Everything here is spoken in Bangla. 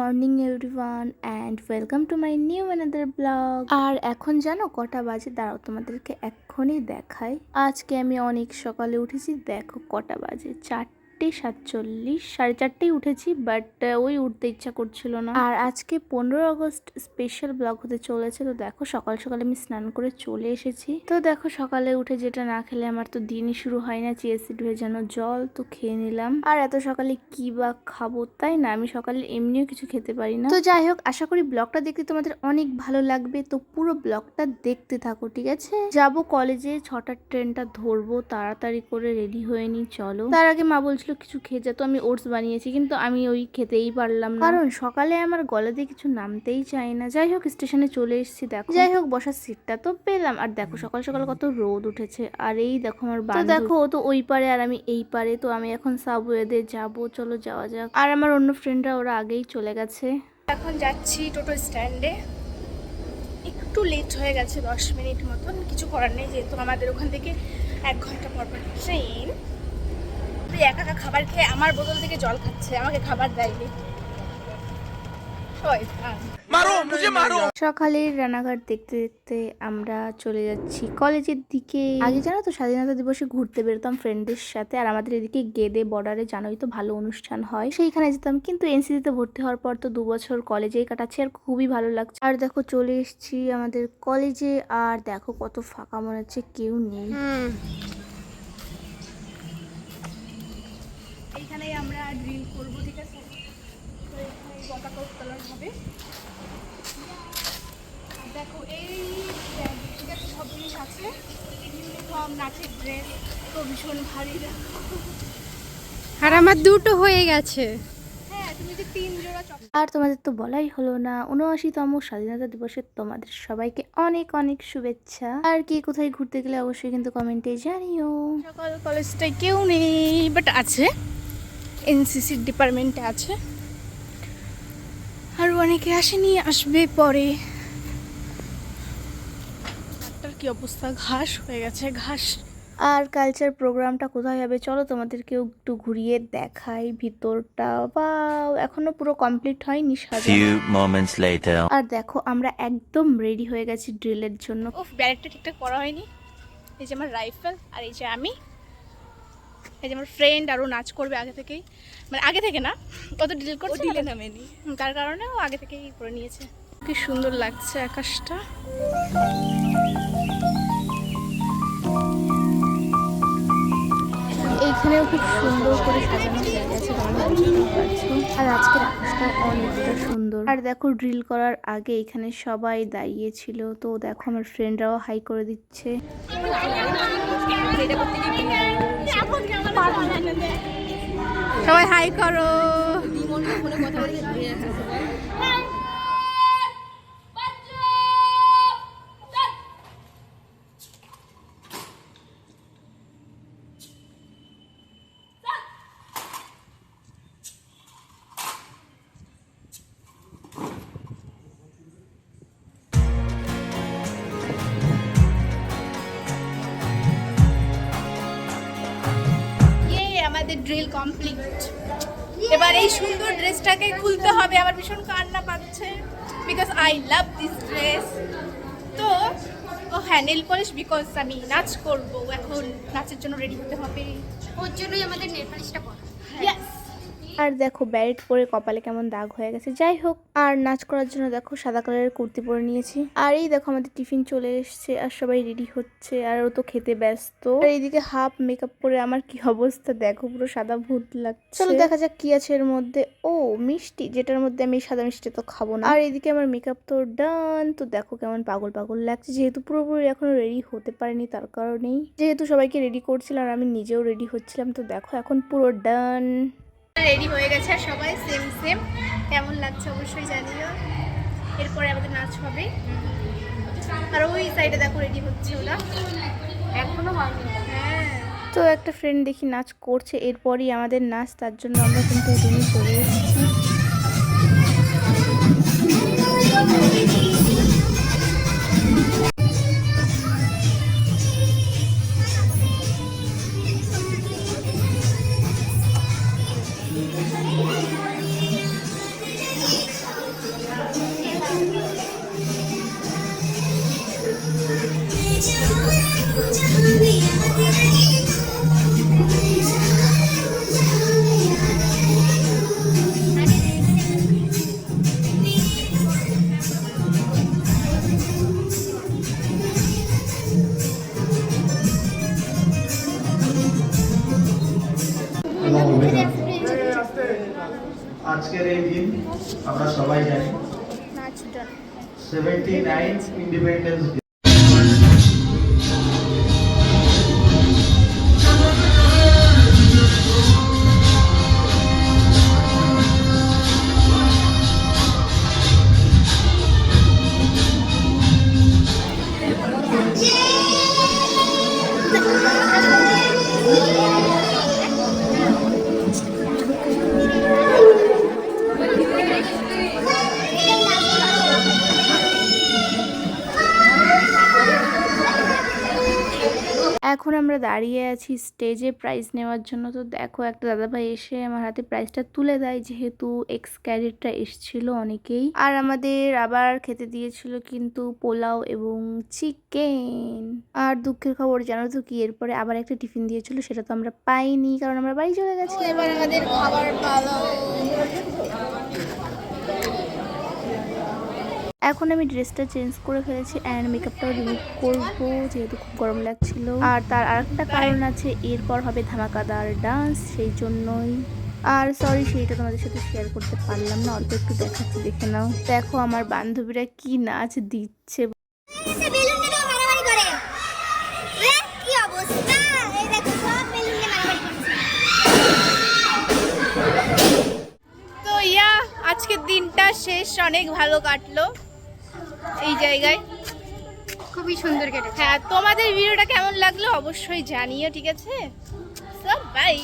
Morning everyone and welcome to my new another blog. আর এখন জানো কটা বাজে? দাঁড়াও, তোমাদেরকে এক্ষুনি দেখাই। আজকে আমি অনেক সকালে উঠেছি, দেখো কটা বাজে? চারটে সাতচল্লিশ, সাড়ে চারটেই উঠেছি বাট ওই উঠতে ইচ্ছা করছিল না। আর আজকে পনেরো আগস্ট স্পেশাল ব্লগ হতে চলেছে, তো দেখো সকাল সকালে আমি স্নান করে চলে এসেছি। তো দেখো সকালে উঠে যেটা না খেলে আমার তো দিনই শুরু হয় না চিএসি ভেজানো জল তো খেয়ে নিলাম। আর এত সকালে কি বা খাব তাই না, আমি সকালে এমনিও কিছু খেতে পারি না। তো যাই হোক, আশা করি ব্লগটা দেখতে তোমাদের অনেক ভালো লাগবে, তো পুরো ব্লগটা দেখতে থাকো, ঠিক আছে? যাব কলেজে ছটার ট্রেনটা ধরবো, তাড়াতাড়ি করে রেডি হয়ে নি চলো। তার আগে মা বলছিল কিছু খেয়ে যেত আমি ওটস বানিয়েছি কিন্তু আমি ওই খেতেই পারলাম না। কারণ সকালে আমার গলা দিয়ে কিছু নামতেই চায় না। যাই হোক স্টেশনে চলে এসেছি দেখো। যাই হোক বসার সিটটা তো পেলাম। আর দেখো সকাল সকাল কত রোদ উঠেছে। আর এই দেখো আমার বান্ধব। দেখো ও তো ওই পারে আর আমি এই পারে তো আমি এখন সাবওয়েতে যাব। চলো যাওয়া যাক। আর আমার অন্য ফ্রেন্ডরা ওরা আগেই চলে গেছে। এখন যাচ্ছি টোটো স্ট্যান্ডে একটু লেট হয়ে গেছে দশ মিনিট মতন। কিছু করার নেই যেহেতু আমাদের ওখান থেকে এক ঘণ্টা পর পর ট্রেন শুধু একা একা খাবার খেয়ে আমার বোতল থেকে জল খাচ্ছে আমাকে খাবার দেয়নি। সকালে রানাঘাট দেখতে দেখতে আমরা চলে যাচ্ছি কলেজের দিকে। আগে জানো তো স্বাধীনতা দিবসে ঘুরতে বেরোতাম ফ্রেন্ডদের সাথে আর আমাদের এদিকে গেদে বর্ডারে জানোই তো ভালো অনুষ্ঠান হয়। সেইখানে যেতাম কিন্তু এনসিসিতে ভর্তি হওয়ার পর তো দু বছর কলেজেই কাটাচ্ছি আর খুবই ভালো লাগছে। আর দেখো চলে এসছি আমাদের কলেজে আর দেখো কত ফাঁকা মনে হচ্ছে কেউ নেই। উত্তোলন হবে। আর দেখো এই আছে সব জিনিস আছে ইউনিফর্ম নাচের ড্রেস তো ভীষণ ভারী আর আমার দুটো হয়ে গেছে। হ্যাঁ তুমি যে তিন জোড়া চপ আর তোমাদের তো বলাই হলো না উনআশিতম স্বাধীনতা দিবসের তোমাদের সবাইকে অনেক অনেক শুভেচ্ছা। আর কি কোথায় ঘুরতে গেলে অবশ্যই কিন্তু কমেন্টে জানিও। সকাল কলেজটায় কেউ নেই বাট আছে। এনসিসির ডিপার্টমেন্টে আছে। অনেকে আসেনি আসবে পরে। মাঠটার কি অবস্থা? ঘাস হয়ে গেছে ঘাস। আর কালচার প্রোগ্রামটা কোথায় হবে? চলো তোমাদেরকেও একটু ঘুরিয়ে দেখাই ভিতরটা। বা এখনও পুরো কমপ্লিট হয়নি সাজানো। Few moments আর দেখো আমরা একদম রেডি হয়ে গেছি ড্রিলের জন্য। ব্যারেটটা ঠিকঠাক করা হয়নি। এই যে আমার রাইফেল আর এই যে আমি। এই যে আমার ফ্রেন্ড আরও নাচ করবে আগে থেকেই। মানে আগে থেকে না ও তো ডিল করছে ডিলে নামেনি। তার কারণে ও আগে থেকেই করে নিয়েছে। কি সুন্দর লাগছে আকাশটা। এইখানেও খুব সুন্দর করে সাজানো হয়ে গেছে আর আজকের আকাশটা অনেকটা সুন্দর। আর দেখো ড্রিল করার আগে এখানে সবাই দাঁড়িয়েছিল তো দেখো আমার ফ্রেন্ডরাও হাই করে দিচ্ছে। সবাই হাই করো। আমাদের ড্রিল কমপ্লিট। এবার এই সুন্দর ড্রেসটাকে খুলতে হবে। আবার ভীষণ কান্না পাচ্ছে। Because I love this dress তো ও হ্যাঁ নেল পলিশ বিকজ আমি নাচ করব। এখন নাচের জন্য রেডি হতে হবে। ওর জন্যই আমাদের নেল পলিশটা পরা। আর দেখো ব্যারেট পরে কপালে কেমন দাগ হয়ে গেছে। যাই হোক, আর নাচ করার জন্য দেখো সাদা কালারের কুর্তি পরে নিয়েছি। আর এই দেখো আমাদের টিফিন চলে এসেছে আর সবাই রেডি হচ্ছে আর ও তো খেতে ব্যস্ত। আর এইদিকে হাফ মেকআপ পরে আমার কি অবস্থা দেখো, পুরো সাদা ভূত লাগছে। চলো দেখা যাক কি আছে এর মধ্যে। ও, মিষ্টি, যেটার মধ্যে আমি সাদা মিষ্টি তো খাব না। আর এইদিকে আমার মেকআপ তো ডান তো দেখো কেমন পাগল পাগল লাগছে। যেহেতু পুরোপুরি এখনও রেডি হতে পারেনি তার কারণেই। যেহেতু সবাইকে রেডি করছিলাম আর আমি নিজেও রেডি হচ্ছিলাম, তো দেখো এখন পুরো ডান রেডি হয়ে গেছে আর সবাই সেম সেম কেমন লাগছে অবশ্যই জানিও। এরপরে আমাদের নাচ হবে। আর ওই সাইডে দেখো রেডি হচ্ছে ওরা। এখনও হয়নি। হ্যাঁ। তো একটা ফ্রেন্ড দেখি নাচ করছে এরপরই আমাদের নাচ তার জন্য আমরা কিন্তু রুমে চলে এসেছি। আজকের এই দিন আমরা সবাই জানি। সেভেন্টি নাইন ইন্ডিপেন্ডেন্স ডে এখন আমরা দাঁড়িয়ে আছি স্টেজে প্রাইজ নেওয়ার জন্য। তো দেখো, একটা দাদাভাই এসে আমার হাতে প্রাইজটা তুলে দেয়, যেহেতু এক্স ক্যাডেটরা এসছিল অনেকেই। আর আমাদের আবার খেতে দিয়েছিল কিন্তু পোলাও এবং চিকেন আর দুঃখের খবর, জানো তো কি? এরপরে আবার একটা টিফিন দিয়েছিল, সেটা তো আমরা পাইনি, কারণ আমরা বাড়ি চলে গেছি। এবার আমাদের খাবার পালো। এখন আমি ড্রেসটা চেঞ্জ করে ফেলেছি অ্যান্ড মেকআপটাও রিমুভ করব যেহেতু খুব গরম লাগছিল। আর তার আরেকটা কারণ আছে এরপর হবে ধামাকাদার ডান্স সেই জন্যই। আর সরি সেইটা তোমাদের সাথে শেয়ার করতে পারলাম না অল্প একটু দেখাচ্ছি দেখে নাও। দেখো আমার বান্ধবীরা কি নাচ দিচ্ছে। এসে বেলুনগুলো মারামারি করে। এ, কি অবস্থা? এই দেখো সব বেলুন নিয়ে মারামারি করছে। তো ইয়া আজকের দিনটা শেষ অনেক ভালো কাটলো। এই জায়গায়। খুবই সুন্দর কেটেছে। হ্যাঁ তোমাদের ভিডিওটা কেমন লাগল অবশ্যই জানিও ঠিক আছে? সব বাই